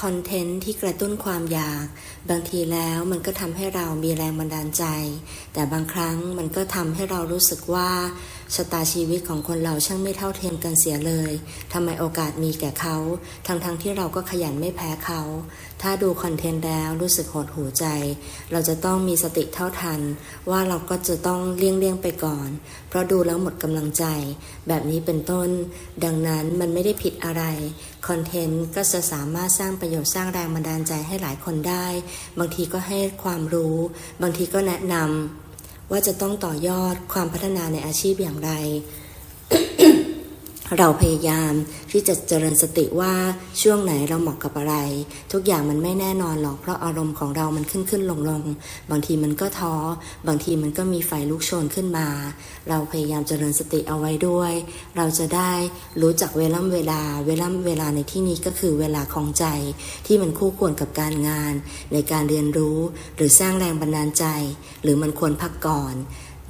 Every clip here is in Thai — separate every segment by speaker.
Speaker 1: คอนเทนต์ที่กระตุ้นความอยาก บางทีแล้วมันก็ทำให้เรามีแรงบันดาลใจ แต่บางครั้งมันก็ทำให้เรารู้สึกว่า ชะตาชีวิตของคนเราช่างไม่เท่าเทียมกันเสียเลยทำไมโอกาสมีแก่เขา ทั้งๆทที่เราก็ขยันไม่แพ้เขา ถ้าดูคอนเทนต์แล้วรู้สึกหดหูใจ เราจะต้องมีสติเท่าทัน ว่าเราก็จะต้องเลี่ยงเลี่ยงๆไปก่อน เพราะดูแล้วหมดกำลังใจ แบบนี้เป็นต้น ดังนั้นมันไม่ได้ผิดอะไร คอนเทนต์ก็จะสามารถสร้างประโยชน์สร้างแรงบันดาลใจให้หลายคนได้ บางทีก็ให้ความรู้ บางทีก็แนะนำ ว่าจะต้องต่อยอดความพัฒนาในอาชีพอย่างไร เราพยายามที่จะเจริญสติว่าช่วงไหนเราเหมาะกับอะไร ทุกอย่างมันไม่แน่นอนหรอกเพราะอารมณ์ของเรามันขึ้นขึ้นลงลงบางทีมันก็ท้อ บางทีมันก็มีไฟลุกโชนขึ้นมา เราพยายามเจริญสติเอาไว้ด้วย เราจะได้รู้จักเวล่ำเวลา เวล่ำเวลาในที่นี้ก็คือเวลาของใจ ที่มันคู่ควรกับการงาน ในการเรียนรู้ หรือสร้างแรงบันดาลใจ หรือมันควรพักก่อน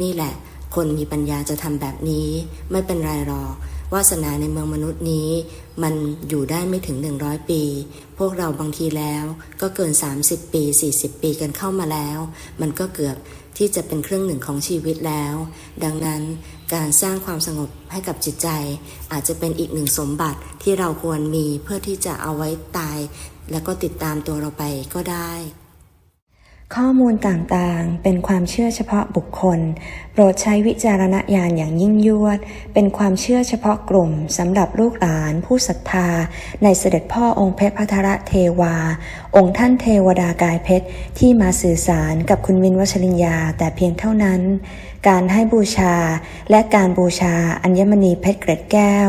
Speaker 1: นี่แหละ คนมีปัญญาจะทำแบบนี้ ไม่เป็นไรหรอก วาสนาในเมืองมนุษย์นี้ มันอยู่ได้ไม่ถึง 100 ปี พวกเราบางทีแล้วก็เกิน 30 ปี 40 ปีกันเข้ามาแล้ว มันก็เกือบที่จะเป็นเครึ่องหนึ่งของชีวิตแล้ว ดังนั้นการสร้างความสงบให้กับจิตใจ อาจจะเป็นอีกหนึ่งสมบัติที่เราควรมีเพื่อที่จะเอาไว้ตาย แล้วก็ติดตามตัวเราไปก็ได้
Speaker 2: ข้อมูลต่างๆ เป็นความเชื่อเฉพาะบุคคล โปรดใช้วิจารณญาณอย่างยิ่งยวด เป็นความเชื่อเฉพาะกลุ่มสำหรับลูกหลานผู้ศรัทธา ในเสด็จพ่อองค์เพชรพัทรเทวา องค์ท่านเทวดากายเพชร ที่มาสื่อสารกับคุณวินวัชริญญาแต่เพียงเท่านั้น การให้บูชาและการบูชาอัญมณีเพชรเกร็ดแก้ว